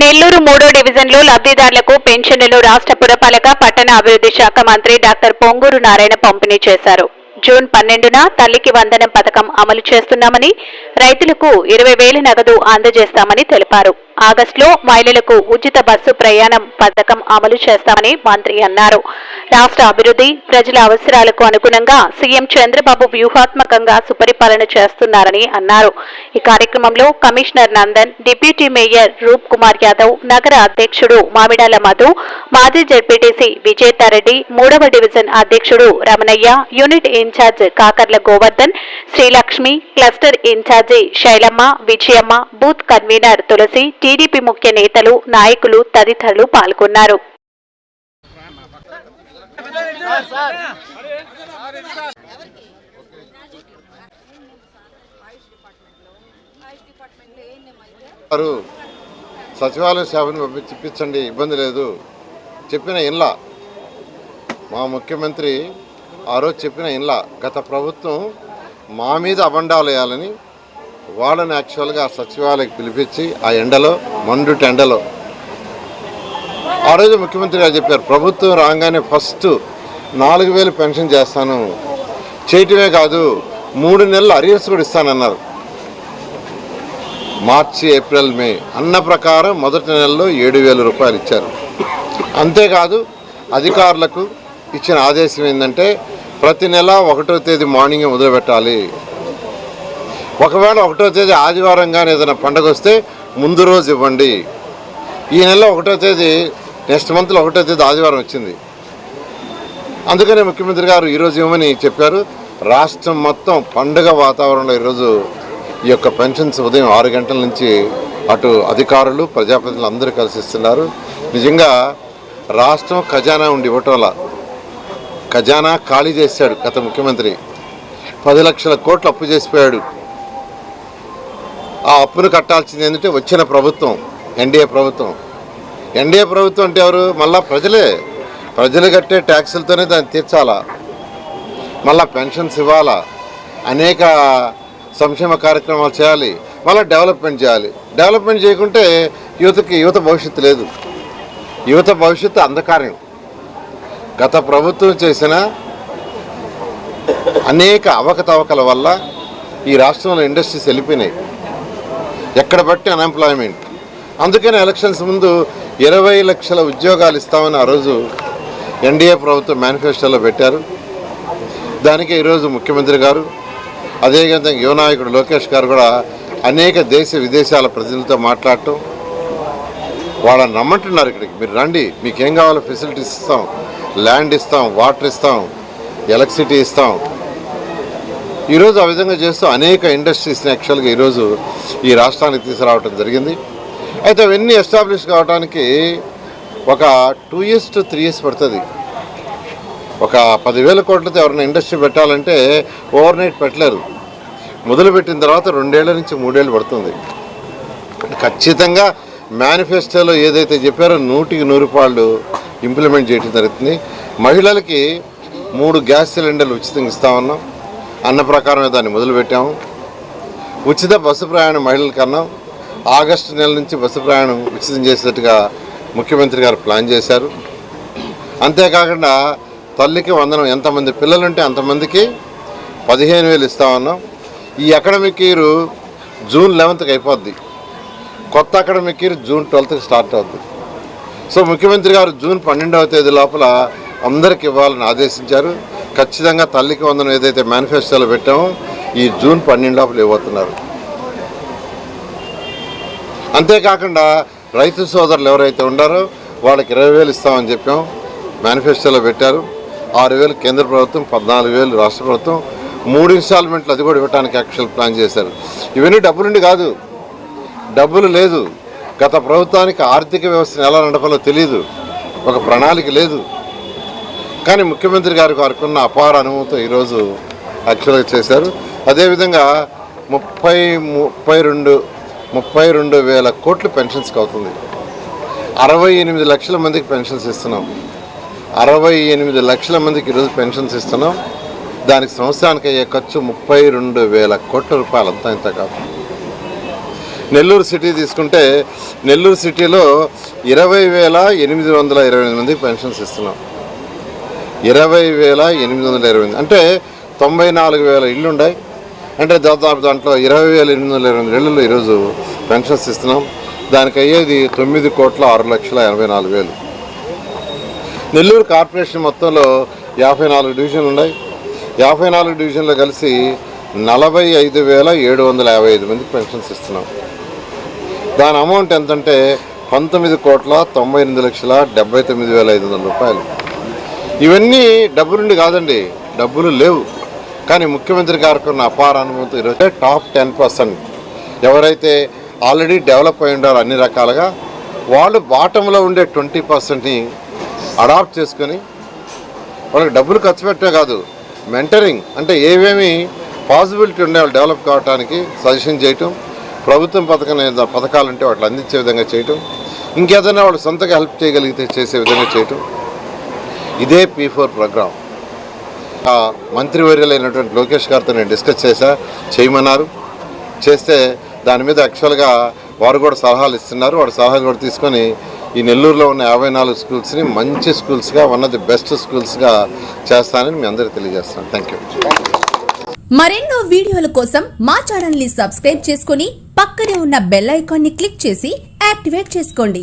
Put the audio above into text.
నెల్లూరు మూడో డివిజన్లో లబ్ధిదారులకు పెన్షన్లను రాష్ట్ర పురపాలక పట్టణ అభివృద్ధి శాఖ మంత్రి డాక్టర్ పొంగూరు నారాయణ పంపిణీ చేశారు. జూన్ పన్నెండున తల్లికి వందనం పథకం అమలు చేస్తున్నామని రైతులకు ఇరవై వేల నగదు అందజేస్తామని తెలిపారు. ఆగస్టులో మహిళలకు ఉచిత బస్సు ప్రయాణం పథకం అమలు చేస్తామని మంత్రి అన్నారు. రాష్ట్ర అభివృద్ధి ప్రజల అవసరాలకు అనుగుణంగా సీఎం చంద్రబాబు వ్యూహాత్మకంగా సుపరిపాలన చేస్తున్నారని అన్నారు. ఈ కార్యక్రమంలో commissioner Nandan deputy mayor Roop Kumar Yadav నగర అధ్యక్షుడు మామిడాల మధు మాజీ జడ్పీటీసీ విజేతారెడ్డి మూడవ డివిజన్ అధ్యక్షుడు Ramanaiah unit incharge Kakarla Govardhan Srilakshmi cluster incharge Sailamma Vijayamma booth convener Tulasi TDP ముఖ్య నేతలు నాయకులు తదితరులు పాల్గొన్నారు. వారు సచివాలయ సేవను పంపించి ఇప్పించండి ఇబ్బంది లేదు. చెప్పిన ఇన్లా. మా ముఖ్యమంత్రి ఆ రోజు చెప్పిన ఇన్లా. గత ప్రభుత్వం మా మీద అబండాలు వేయాలని వాళ్ళని యాక్చువల్గా సచివాలయకి పిలిపించి ఆ ఎండలో మండుటి ఎండలో ఆ రోజు ముఖ్యమంత్రి గారు చెప్పారు ప్రభుత్వం రాగానే ఫస్ట్ నాలుగు వేలు పెన్షన్ చేస్తాను. చేయటమే కాదు మూడు నెలలు అరియర్స్ కూడా ఇస్తానన్నారు. మార్చి ఏప్రిల్ మే అన్న ప్రకారం మొదటి నెలలో ఏడు వేల రూపాయలు ఇచ్చారు. అంతేకాదు అధికారులకు ఇచ్చిన ఆదేశం ఏంటంటే ప్రతి నెల ఒకటో తేదీ మార్నింగ్ మొదలుపెట్టాలి. ఒకవేళ ఒకటో తేదీ ఆదివారం కానీ ఏదైనా పండగ వస్తే ముందు రోజు ఇవ్వండి. ఈ నెల ఒకటో తేదీ నెక్స్ట్ మంత్లో ఒకటో తేదీ ఆదివారం వచ్చింది. అందుకనే ముఖ్యమంత్రి గారు ఈరోజు ఇవ్వమని చెప్పారు. రాష్ట్రం మొత్తం పండుగ వాతావరణంలో ఈరోజు ఈ యొక్క పెన్షన్స్ ఉదయం ఆరు గంటల నుంచి అటు అధికారులు ప్రజాప్రతినిధులు అందరూ కలిసి ఇస్తున్నారు. నిజంగా రాష్ట్రం ఖజానా ఉండి ఇవ్వటం వల్ల ఖజానా ఖాళీ చేశాడు గత ముఖ్యమంత్రి. పది లక్షల కోట్లు అప్పు చేసిపోయాడు. ఆ అప్పును కట్టాల్సింది ఏంటంటే వచ్చిన ప్రభుత్వం ఎన్డీఏ ప్రభుత్వం. ఎన్డీఏ ప్రభుత్వం అంటే ఎవరు? మళ్ళీ ప్రజలే. ప్రజలు కట్టే ట్యాక్సులతోనే దాన్ని తీర్చాలా? మళ్ళా పెన్షన్స్ ఇవ్వాలా? అనేక సంక్షేమ కార్యక్రమాలు చేయాలి. మళ్ళీ డెవలప్మెంట్ చేయాలి. డెవలప్మెంట్ చేయకుంటే యువతకి యువత భవిష్యత్తు లేదు. యువత భవిష్యత్తు అంధకార్యం గత ప్రభుత్వం చేసిన అనేక అవకతవకల వల్ల ఈ రాష్ట్రంలో ఇండస్ట్రీస్ వెళ్ళిపోయినాయి. ఎక్కడ బట్టి అన్ఎంప్లాయ్మెంట్ అందుకని ఎలక్షన్స్ ముందు ఇరవై లక్షల ఉద్యోగాలు ఇస్తామని ఆ రోజు ఎన్డీఏ ప్రభుత్వం మేనిఫెస్టోలో పెట్టారు. దానికి ఈరోజు ముఖ్యమంత్రి గారు అదేవిధంగా యువ నాయకుడు లోకేష్ గారు కూడా అనేక దేశ విదేశాల ప్రజలతో మాట్లాడటం. వాళ్ళని నమ్మంటున్నారు ఇక్కడికి. మీరు రండి మీకేం కావాలో ఫెసిలిటీస్ ఇస్తాం. ల్యాండ్ ఇస్తాం వాటర్ ఇస్తాం ఎలక్ట్రిసిటీ ఇస్తాం. ఈరోజు ఆ విధంగా చేస్తూ అనేక ఇండస్ట్రీస్ని యాక్చువల్గా ఈరోజు ఈ రాష్ట్రానికి తీసుకురావడం జరిగింది. అయితే అవన్నీ ఎస్టాబ్లిష్ కావడానికి ఒక two years to three years పడుతుంది. ఒక పదివేల కోట్లతో ఎవరైనా ఇండస్ట్రీ పెట్టాలంటే ఓవర్ నైట్ పెట్టలేరు. మొదలుపెట్టిన తర్వాత రెండేళ్ళ నుంచి మూడేళ్ళు పడుతుంది. ఖచ్చితంగా మేనిఫెస్టోలో ఏదైతే చెప్పారో నూటికి నూరు పాళ్ళు ఇంప్లిమెంట్ చేయడం జరుగుతుంది. మహిళలకి మూడు గ్యాస్ సిలిండర్లు ఉచితంగా ఇస్తామన్నాం అన్న ప్రకారమే దాన్ని మొదలుపెట్టాము. ఉచిత బస్సు ప్రయాణం మహిళలకు అన్నాం ఆగస్టు నెల నుంచి బస్సు ప్రయాణం ఉచితం చేసేట్టుగా ముఖ్యమంత్రి గారు ప్లాన్ చేశారు. అంతేకాకుండా తల్లికి వందనం ఎంతమంది పిల్లలుంటే అంతమందికి పదిహేను వేలు ఇస్తామన్నాం ఈ అకాడమిక్ ఇయర్ జూన్ లెవెన్త్కి అయిపోద్ది. కొత్త అకాడమిక్ ఇయర్ జూన్ ట్వెల్త్కి స్టార్ట్ అవుద్ది. సో ముఖ్యమంత్రి గారు జూన్ పన్నెండవ తేదీ లోపల అందరికి ఇవ్వాలని ఆదేశించారు. ఖచ్చితంగా తల్లికి వందనం ఏదైతే మేనిఫెస్టోలో పెట్టామో ఈ జూన్ పన్నెండు లోపల ఇవ్వబోతున్నారు అంతేకాకుండా రైతు సోదరులు ఎవరైతే ఉండారో వాళ్ళకి ఇరవై వేలు ఇస్తామని చెప్పాం. మేనిఫెస్టోలో పెట్టారు. ఆరు వేలు కేంద్ర ప్రభుత్వం పద్నాలుగు వేలు రాష్ట్ర ప్రభుత్వం మూడు ఇన్స్టాల్మెంట్లు అది కూడా ఇవ్వడానికి యాక్చువల్ ప్లాన్ చేశారు. ఇవన్నీ డబ్బులుండి కాదు. డబ్బులు లేదు. గత ప్రభుత్వానికి ఆర్థిక వ్యవస్థను ఎలా నడపాలో తెలియదు ఒక ప్రణాళిక లేదు. కానీ ముఖ్యమంత్రి గారికి వారికి ఉన్న అపార అనుభవంతో ఈరోజు యాక్చువల్గా చేశారు. అదేవిధంగా ముప్పై ముప్పై రెండు ముప్పై రెండు వేల కోట్లు పెన్షన్స్కి అవుతుంది అరవై ఎనిమిది లక్షల మందికి పెన్షన్స్ ఇస్తున్నాం. అరవై ఎనిమిది లక్షల మందికి ఈరోజు పెన్షన్స్ ఇస్తున్నాం. దానికి సంవత్సరానికి అయ్యే ఖర్చు ముప్పై రెండు వేల కోట్ల రూపాయలు అంతా ఇంత కాదు. నెల్లూరు సిటీ తీసుకుంటే నెల్లూరు సిటీలో ఇరవై వేల ఎనిమిది వందల ఇరవై ఎనిమిది మందికి పెన్షన్స్ ఇస్తున్నాం. ఇరవై వేల ఎనిమిది వందల ఇరవై ఎనిమిది. అంటే తొంభై నాలుగు వేల ఇళ్ళు ఉన్నాయి అంటే దాదాపు దాంట్లో ఇరవై వేల ఎనిమిది వందల ఇరవై ఇళ్ళు ఈరోజు పెన్షన్స్ ఇస్తున్నాం. దానికి అయ్యేది తొమ్మిది కోట్ల ఆరు లక్షల ఎనభై నాలుగు వేలు. నెల్లూరు కార్పొరేషన్ మొత్తంలో యాభై నాలుగు డివిజన్లు ఉన్నాయి యాభై నాలుగు డివిజన్లు కలిసి నలభై ఐదు వేల ఏడు వందల యాభై ఐదు మందికి పెన్షన్స్ ఇస్తున్నాం. దాని అమౌంట్ ఎంతంటే పంతొమ్మిది కోట్ల తొంభై ఎనిమిది లక్షల డెబ్బై తొమ్మిది వేల ఐదు వందల రూపాయలు. ఇవన్నీ డబ్బులుండి కాదండి డబ్బులు లేవు. కానీ ముఖ్యమంత్రి గారికి ఉన్న అపార అనుభవంతో ఈరోజు టాప్ టెన్ పర్సెంట్. ఎవరైతే ఆల్రెడీ డెవలప్ అయి ఉండారో అన్ని రకాలుగా వాళ్ళు బాటంలో ఉండే ట్వంటీ పర్సెంట్ని అడాప్ట్ చేసుకొని వాళ్ళకి డబ్బులు ఖర్చు పెట్టే కాదు మెంటరింగ్ అంటే ఏమేమి పాసిబిలిటీ ఉండే వాళ్ళు డెవలప్ కావడానికి సజెషన్ చేయటం ప్రభుత్వం పథకం పథకాలు ఉంటే వాటిని అందించే విధంగా చేయటం ఇంకేదైనా వాళ్ళు సొంతగా హెల్ప్ చేయగలిగితే చేసే విధంగా చేయటం. ఇదే పీ ఫోర్ ప్రోగ్రామ్ మంత్రివర్యులైనటువంటి లోకేష్ గారితో నేను డిస్కస్ చేశా చేయమన్నారు. చేస్తే దాని మీద యాక్చువల్గా వారు కూడా సలహాలు ఇస్తున్నారు. వాడు సలహాలు కూడా తీసుకొని ఈ నెల్లూరులో ఉన్న యాభై నాలుగు స్కూల్స్ని మంచి స్కూల్స్గా వన్ ఆఫ్ ది బెస్ట్ స్కూల్స్గా చేస్తానని మీ అందరికీ తెలియజేస్తాను. థ్యాంక్ యూ మరెన్నో వీడియోల కోసం మా ఛానల్ని సబ్స్క్రైబ్ చేసుకుని పక్కనే ఉన్న బెల్ ఐకాన్ని క్లిక్ చేసి యాక్టివేట్ చేసుకోండి.